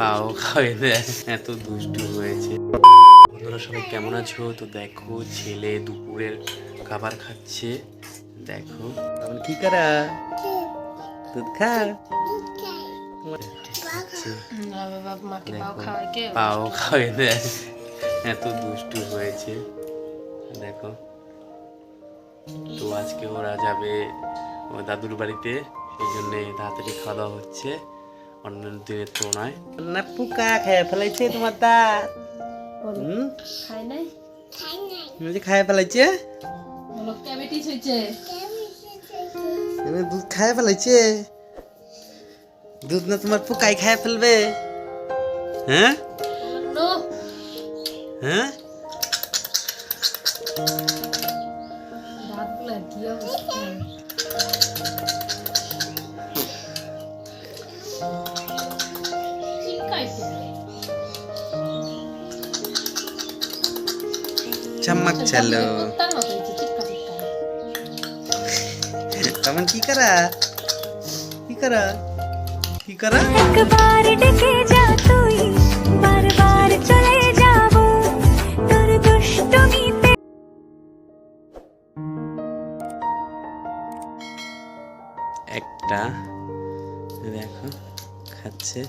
পাও খাওয়াই দেয় এত দুষ্টু হয়েছে। বন্ধুরা সবাই কেমন আছো? তো দেখো ছেলে দুপুরের খাবার খাচ্ছে। দেখো কি করা? দুধ খা। না পাও খাওয়াই এত দুষ্টু হয়েছে। দেখো তো আজকে ওরা যাবে ও দাদুর বাড়িতে সেই জন্য তাড়াতাড়ি খাওয়া দাওয়া হচ্ছে। অন্য দিনের তুলনায়। না পোকা খেয়ে ফেলাইছে তোমার দাঁত হুম? খাই নাই? খায় ফেলাইছে? দুধ খায় ফেলাইছে? দুধ না তোমার পোকাই খায় ফেলবে? হ্যাঁ? হ্যাঁ? চমক চলো তখন কি করা কি করা কি করা একবার ডেকে যা তুই বারবার চলে যাব তোর দুষ্টমিতে একটা দেখো খাচ্ছে।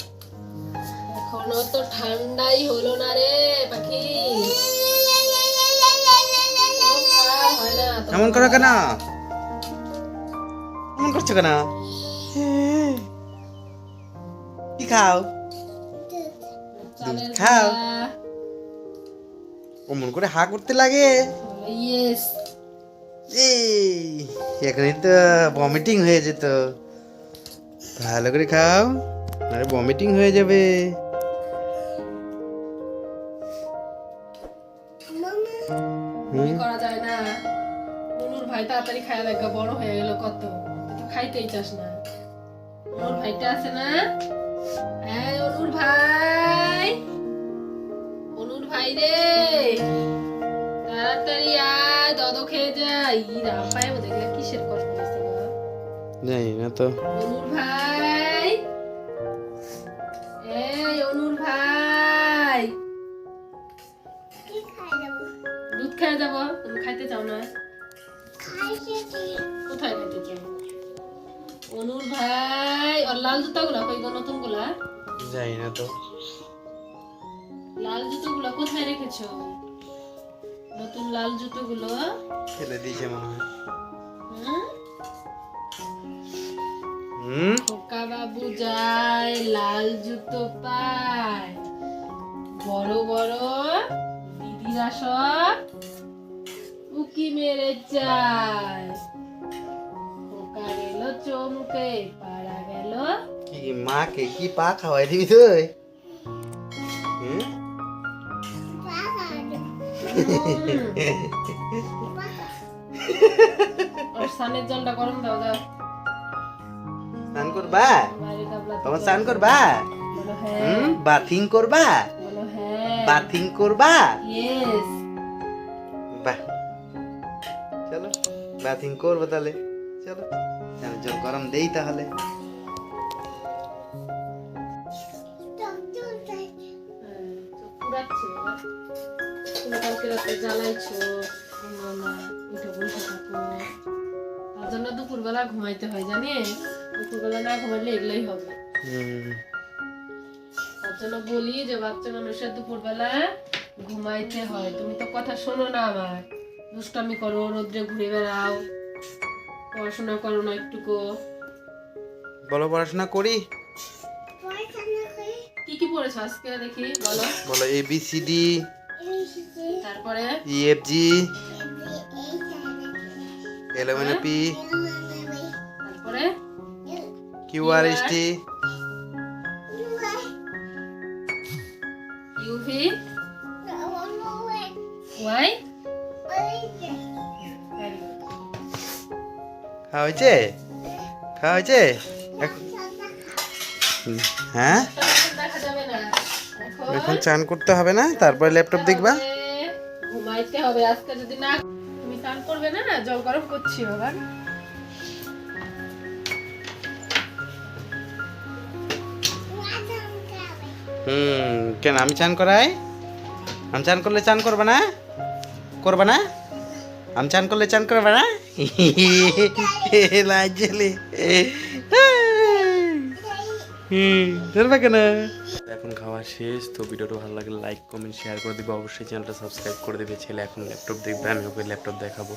এখনও তো ঠান্ডাই হলো না রে পাখি। এমন করো কেন? এমন করছ কেন? কি খাও? খাও। অমন করে হা করতে লাগে। ইয়েস। তো ভমিটিং হয়ে যেত। ভালো করে খাও আরে ভমিটিং হয়ে যাবে। কি করা যায় না। অনুর ভাই তাড়াতাড়ি খাইয়া দেখা বড় হয়ে গেল কত। তো খাইতেই চাস না। অনুর ভাইটা আছে না? হ্যাঁ অনুর ভাই। অনুর ভাই রে। তাড়াতাড়ি আয় দদ খেয়ে যাই ই রাপায় মধ্যে এগুলা কিসের কষ্ট হয়েছে জানি না তো। অনুর ভাই। যাব তুমি খাইতে চাও না? কোথায় খাইতে চাও অনুর ভাই আর লাল জুতা গুলা কই গো নতুনগুলা জানি না তো। লাল জুতো গুলা কোথায় রেখেছো? নতুন লাল জুতো গুলো ফেলে দিয়েছে মনে হয়। হুম? হুম? খোকা বাবু যায় লাল জুতো পায়। বড় বড় দিদিরা সব উকি মেরে খোকা গেল চমকে পাড়া গেল। কি মাকে কি পা খাওয়াই দিবি তুই? হুম? আর সানের জলটা গরম দাও দাও। স্নান করবা? তোমার স্নান করবা? বলো হ্যাঁ। বাথিং করবা? হ্যাঁ। বাথিং করবা? বাহ। চলো বাথিং করব তাহলে। চলো তাহলে জল গরম দেই তাহলে। তার জন্য দুপুরবেলা ঘুমাইতে হয় দুপুরবেলা না ঘুমাইলে এগুলোই হবে তার জন্য বলি যে বাচ্চা মানুষের দুপুরবেলা ঘুমাইতে হয় তুমি তো কথা শোনো না আমার দুষ্টামি করো রোদ্রে ঘুরে বেড়াও পড়াশোনা করো না একটুকু বলো পড়াশোনা করি কি কি পড়েছো আজকে দেখি বলো বলো এ বি সি ডি তারপরে E F G eleven P তারপরে Q R S T U V Y খাওয়া হয়েছে? খাওয়া হয়েছে? হ্যাঁ? এখন চান করতে হবে না? তারপরে ল্যাপটপ দেখবা। ঘুমাইতে হবে আজকে যদি না তুমি স্নান করবে না জল গরম করছি হুম কেন? আমি চান করাই? আমি চান করলে চান করবে না? করবে না? আমি চান করলে চান করবে না? হুম, ধরবে কেন? এখন খাওয়া শেষ, তো ভিডিওটা ভালো লাগলে লাইক কমেন্ট শেয়ার করে দিবে। অবশ্যই চ্যানেলটা সাবস্ক্রাইব করে দেবে। ছেলে এখন ল্যাপটপ দেখবে, আমি ওকে ল্যাপটপ দেখাবো।